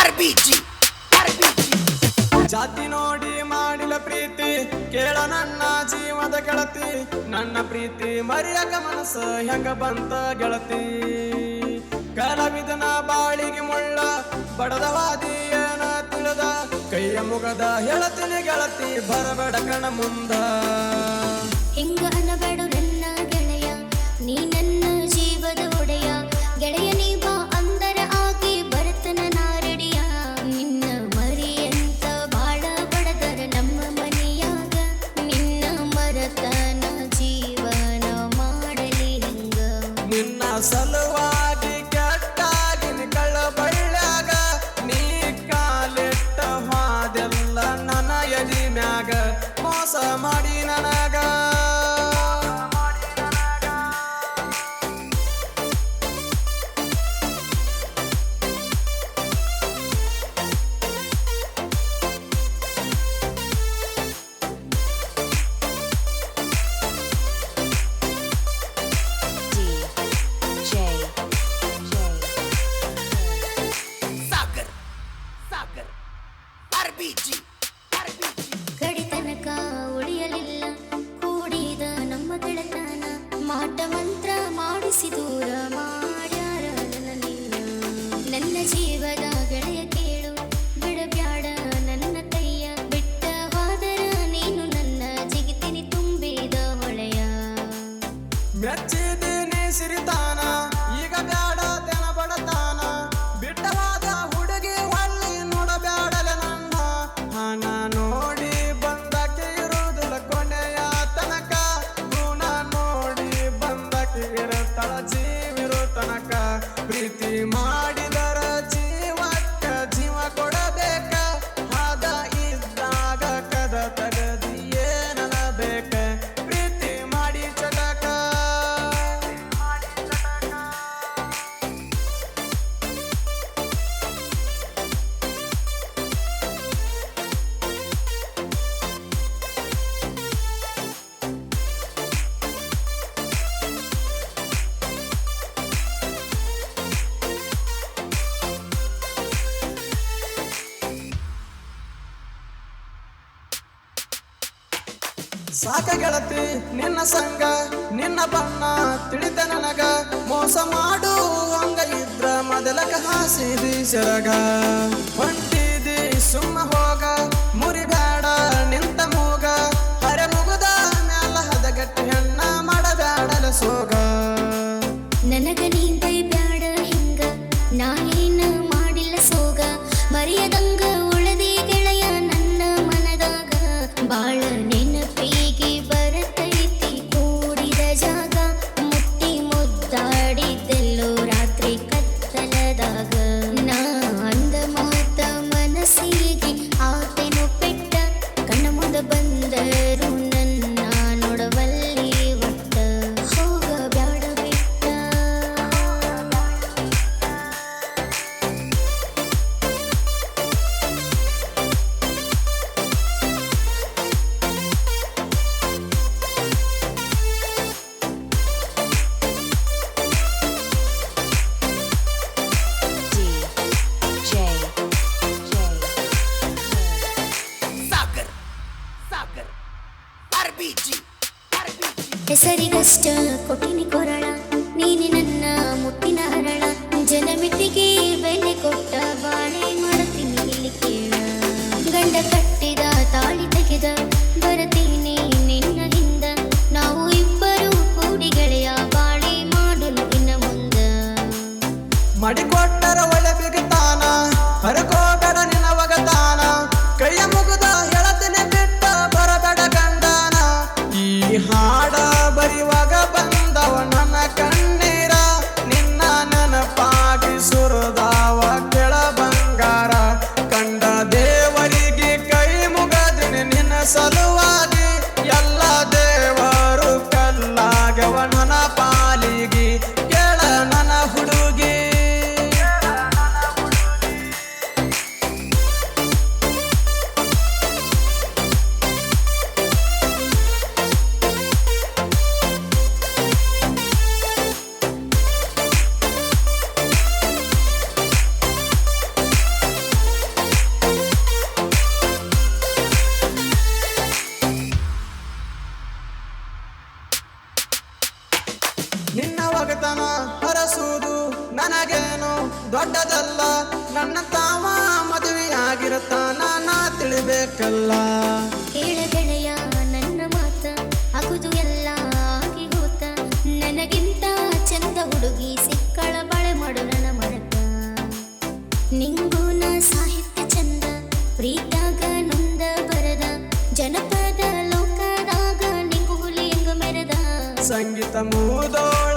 ಆರ್ಬಿಜಿ. ಆರ್ಬಿಜಿ ಜಾತಿ ನೋಡಿ ಮಾಡಿಲ ಪ್ರೀತಿ ಕೇಳ ನನ್ನ ಜೀವದ ಗೆಳತಿ. ನನ್ನ ಪ್ರೀತಿ ಮರ್ಯಾಕ ಮನಸ್ಸ ಹೆಂಗ ಬಂತ ಗೆಳತಿ. ಕಲಾವಿದನ ಬಾಳಿಗೆ ಮುಳ್ಳ ಬಡದವಾದಿ ಏನ ತಿಳಿದ. ಕೈಯ ಮುಗದ ಹೇಳತಿನಿ ಗೆಳತಿ ಬರಬೇಡ ಕಣ ಮುಂದ. ಹಿಂಗ ಅನ್ನಬೇಡ ಮೋಸ ಮಾಡಿ ನನಗ DJ Sagar, Sagar, ಸಿರಿತಾನ ಈಗ ಬ್ಯಾಡ ಸಾಕ ಗೆಳತಿ ನಿನ್ನ ಸಂಗ, ನಿನ್ನ ಬಣ್ಣ ತಿಳಿತ ನನಗ. ಮೋಸ ಮಾಡು ಹಂಗ ಇದ್ರ ಮೊದಲಕ ಹಾಸಿದಿ ಸೆರಗ. ಹೊಂಟಿದಿ ಸುಮ್ಮ ಹೋಗ ಮುರಿಬೇಡ ನಿಂತ ಮೂಗ. ಹರೆ ಮುಗುದ ಮ್ಯಾಲ ಹದಗಟ್ಟಿ ಹೆಣ್ಣ ಮಾಡಬೇಡಲ ಸೋಗ. ನನಗ ನೀ ಹೆಸರಿಗಷ್ಟ ಕೊಟ್ಟಿನಿ ಕೊರಳ ನೀನೆ ನನ್ನ ಮುಟ್ಟಿನ ಹರಳ ಜನಮಿಟ್ಟಿಗೆ ಬೆಲೆ ಕೊಟ್ಟ ಬಾಳೆ ಮಾಡ್ತೀನಿ ಇಲ್ಲಿ ಕೇಳ. ಗಂಡ ಕಟ್ಟಿದ ತಾಳಿ ತೆಗೆದ ಬರತೀನಿ ನಿನ್ನ ಹಿಂದ. ನಾವು ಇಬ್ಬರು ಕೂಡಿ ಗೆಳೆಯ ಬಾಳೆ ಮಾಡಲು ಇನ್ನ ಮುಂದ. ಮಡಿಕೊಟ್ಟರ ಒಳ್ಳೆ ಬಿಗತಾನ ಹರಕೋಬೇಡ one man apart. ದೊಡ್ಡದಲ್ಲ ನನ್ನ ತಾವ ಮದುವೆಯಾಗಿರತಾನ ನಾ ತಿಳಿಬೇಕಲ್ಲ. ನನ್ನ ಮಾತ ಅಗುದು ಎಲ್ಲ ಆಗಿ ಹೋತ. ನನಗಿಂತ ಚಂದ ಹುಡುಗಿ ಸಿಕ್ಕಳ ಬಾಳೆ ಮಾಡು ನನ್ನ ಮಡಕ ನಿಂಗೂ ನಾ ಸಾಹಿತ್ಯ ಚಂದ ಪ್ರೀತಾಗ ನೊಂದ ಬರದ. ಜನಪದ ಲೋಕದಾಗ ನಿಂಗು ಹುಲಿ ಹೆಂಗ ಮೆರೆದ. ಸಂಗೀತ ಮೂದೋಳ